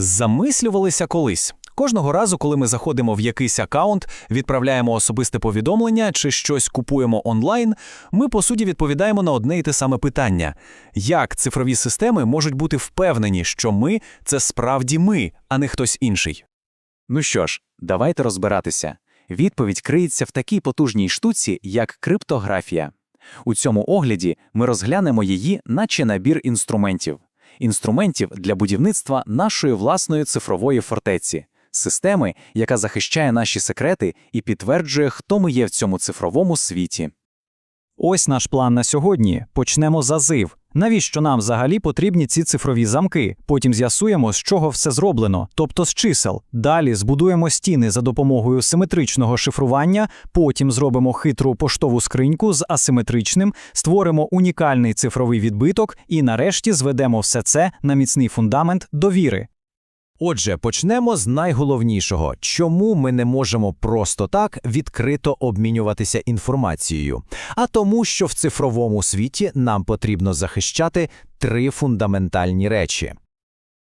Замислювалися колись. Кожного разу, коли ми заходимо в якийсь акаунт, відправляємо особисте повідомлення чи щось купуємо онлайн, ми по суті відповідаємо на одне і те саме питання: як цифрові системи можуть бути впевнені, що ми це справді ми, а не хтось інший? Ну що ж, давайте розбиратися. Відповідь криється в такій потужній штуці, як криптографія. У цьому огляді ми розглянемо її, наче набір інструментів. Інструментів для будівництва нашої власної цифрової фортеці, системи, яка захищає наші секрети і підтверджує, хто ми є в цьому цифровому світі. Ось наш план на сьогодні. Почнемо з азив. Навіщо нам взагалі потрібні ці цифрові замки? Потім з'ясуємо, з чого все зроблено, тобто з чисел. Далі збудуємо стіни за допомогою симетричного шифрування, потім зробимо хитру поштову скриньку з асиметричним, створимо унікальний цифровий відбиток і нарешті зведемо все це на міцний фундамент довіри. Отже, почнемо з найголовнішого, чому ми не можемо просто так відкрито обмінюватися інформацією, а тому, що в цифровому світі нам потрібно захищати три фундаментальні речі.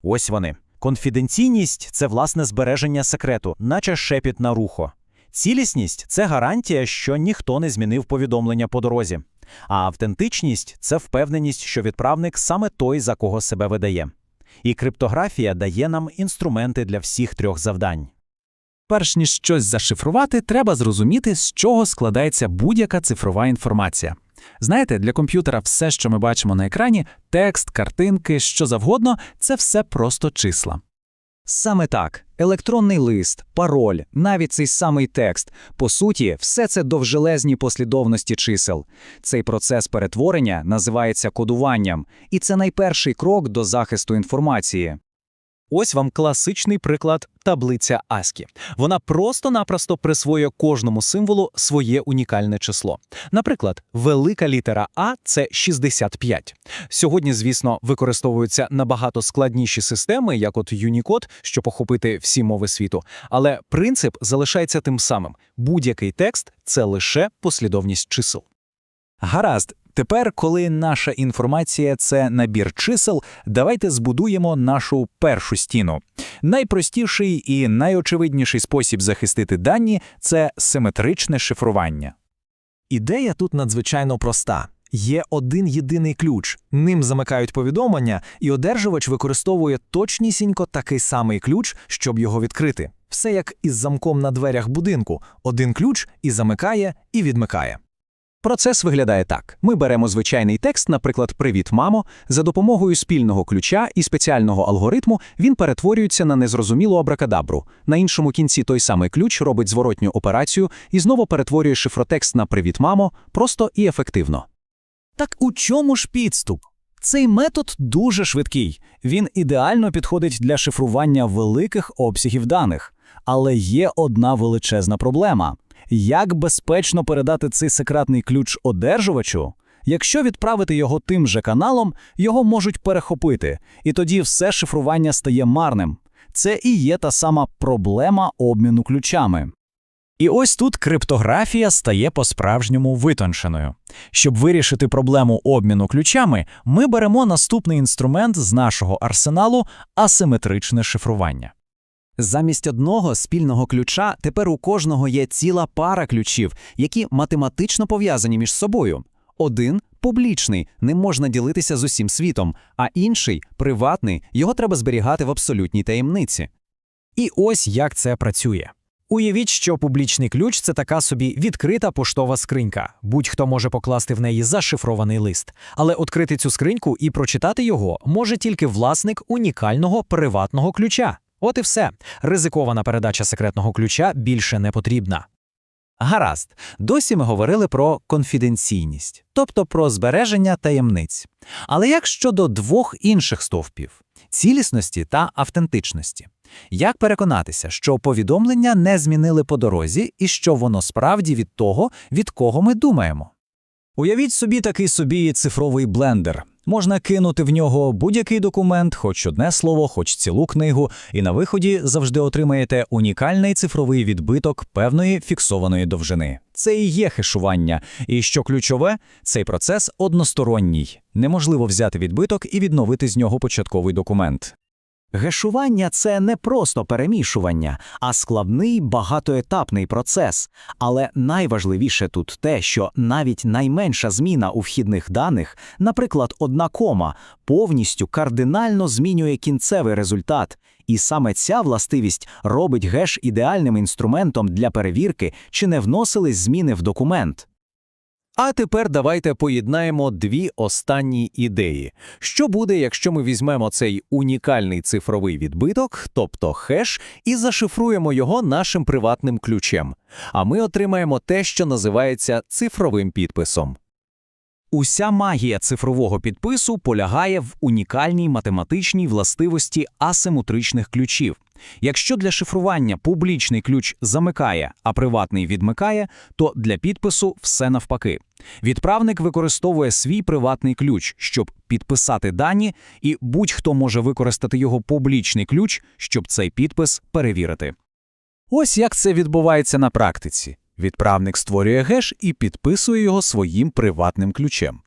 Ось вони. Конфіденційність це власне збереження секрету, наче шепіт на рухо. Цілісність це гарантія, що ніхто не змінив повідомлення по дорозі. А автентичність це впевненість, що відправник саме той, за кого себе видає. І криптографія дає нам інструменти для всіх трьох завдань. Перш ніж щось зашифрувати, треба зрозуміти, з чого складається будь-яка цифрова інформація. Знаєте, для комп'ютера все, що ми бачимо на екрані, текст, картинки, що завгодно, це все просто числа. Саме так, електронний лист, пароль, навіть цей самий текст. По суті, все це довжелезні послідовності чисел. Цей процес перетворення називається кодуванням, і це найперший крок до захисту інформації. Ось вам класичний приклад таблиця ASCII. Вона просто-напросто присвоює кожному символу своє унікальне число. Наприклад, велика літера А це 65. Сьогодні, звісно, використовуються набагато складніші системи, як от Unicode, щоб охопити всі мови світу. Але принцип залишається тим самим: будь-який текст це лише послідовність чисел. Гаразд, тепер, коли наша інформація це набір чисел, давайте збудуємо нашу першу стіну. Найпростіший і найочевидніший спосіб захистити дані це симетричне шифрування. Ідея тут надзвичайно проста. Є один єдиний ключ, ним замикають повідомлення, і одержувач використовує точнісінько такий самий ключ, щоб його відкрити. Все як із замком на дверях будинку: один ключ і замикає, і відмикає. Процес виглядає так: ми беремо звичайний текст, наприклад, Привіт, мамо. За допомогою спільного ключа і спеціального алгоритму він перетворюється на незрозумілу абракадабру. На іншому кінці той самий ключ робить зворотню операцію і знову перетворює шифротекст на Привіт, мамо, просто і ефективно. Так у чому ж підступ? Цей метод дуже швидкий. Він ідеально підходить для шифрування великих обсягів даних. Але є одна величезна проблема: як безпечно передати цей секретний ключ одержувачу? Якщо відправити його тим же каналом, його можуть перехопити, і тоді все шифрування стає марним. Це і є та сама проблема обміну ключами. І ось тут криптографія стає по-справжньому витонченою. Щоб вирішити проблему обміну ключами, ми беремо наступний інструмент з нашого арсеналу асиметричне шифрування. Замість одного спільного ключа тепер у кожного є ціла пара ключів, які математично пов'язані між собою. Один публічний, ним можна ділитися з усім світом, а інший приватний, його треба зберігати в абсолютній таємниці. І ось як це працює. Уявіть, що публічний ключ це така собі відкрита поштова скринька. Будь-хто може покласти в неї зашифрований лист, але відкрити цю скриньку і прочитати його може тільки власник унікального приватного ключа. От і все. Ризикована передача секретного ключа більше не потрібна. Гаразд, досі ми говорили про конфіденційність, тобто про збереження таємниць. Але як щодо двох інших стовпів цілісності та автентичності? Як переконатися, що повідомлення не змінили по дорозі і що воно справді від того, від кого ми думаємо? Уявіть собі такий собі цифровий блендер. Можна кинути в нього будь-який документ, хоч одне слово, хоч цілу книгу, і на виході завжди отримаєте унікальний цифровий відбиток певної фіксованої довжини. Це і є хешування. І що ключове, цей процес односторонній. Неможливо взяти відбиток і відновити з нього початковий документ. Гешування це не просто перемішування, а складний багатоетапний процес. Але найважливіше тут те, що навіть найменша зміна у вхідних даних, наприклад, одна кома, повністю кардинально змінює кінцевий результат. І саме ця властивість робить геш ідеальним інструментом для перевірки, чи не вносились зміни в документ. А тепер давайте поєднаємо дві останні ідеї. Що буде, якщо ми візьмемо цей унікальний цифровий відбиток, тобто хеш, і зашифруємо його нашим приватним ключем? А ми отримаємо те, що називається цифровим підписом. Уся магія цифрового підпису полягає в унікальній математичній властивості асиметричних ключів. Якщо для шифрування публічний ключ замикає, а приватний відмикає, то для підпису все навпаки. Відправник використовує свій приватний ключ, щоб підписати дані, і будь-хто може використати його публічний ключ, щоб цей підпис перевірити. Ось як це відбувається на практиці. Відправник створює геш і підписує його своїм приватним ключем.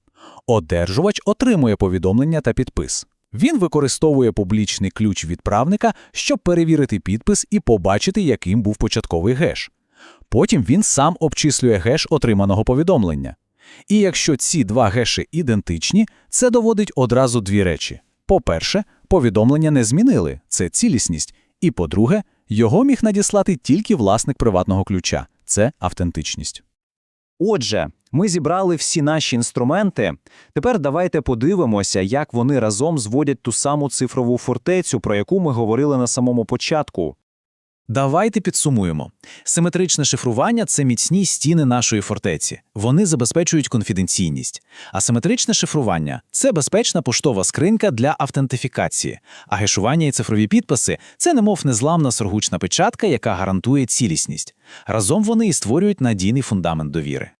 Одержувач отримує повідомлення та підпис. Він використовує публічний ключ відправника, щоб перевірити підпис і побачити, яким був початковий геш. Потім він сам обчислює геш отриманого повідомлення. І якщо ці два геші ідентичні, це доводить одразу дві речі. По-перше, повідомлення не змінили це цілісність. І по-друге, його міг надіслати тільки власник приватного ключа це автентичність. Отже, ми зібрали всі наші інструменти. Тепер давайте подивимося, як вони разом зводять ту саму цифрову фортецю, про яку ми говорили на самому початку. Давайте підсумуємо. Симетричне шифрування це міцні стіни нашої фортеці. Вони забезпечують конфіденційність. Асиметричне шифрування це безпечна поштова скринька для автентифікації. А гешування і цифрові підписи це немов незламна сургучна печатка, яка гарантує цілісність. Разом вони і створюють надійний фундамент довіри.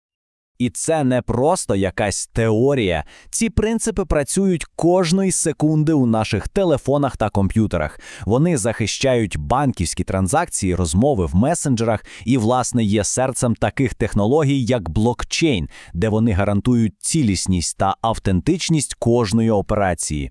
І це не просто якась теорія. Ці принципи працюють кожної секунди у наших телефонах та комп'ютерах. Вони захищають банківські транзакції, розмови в месенджерах і, власне, є серцем таких технологій, як блокчейн, де вони гарантують цілісність та автентичність кожної операції.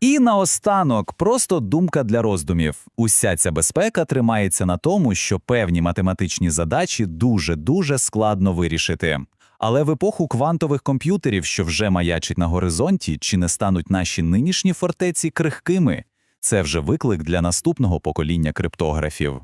І наостанок, просто думка для роздумів. Уся ця безпека тримається на тому, що певні математичні задачі дуже-дуже складно вирішити. Але в епоху квантових комп'ютерів, що вже маячить на горизонті, чи не стануть наші нинішні фортеці крихкими? Це вже виклик для наступного покоління криптографів.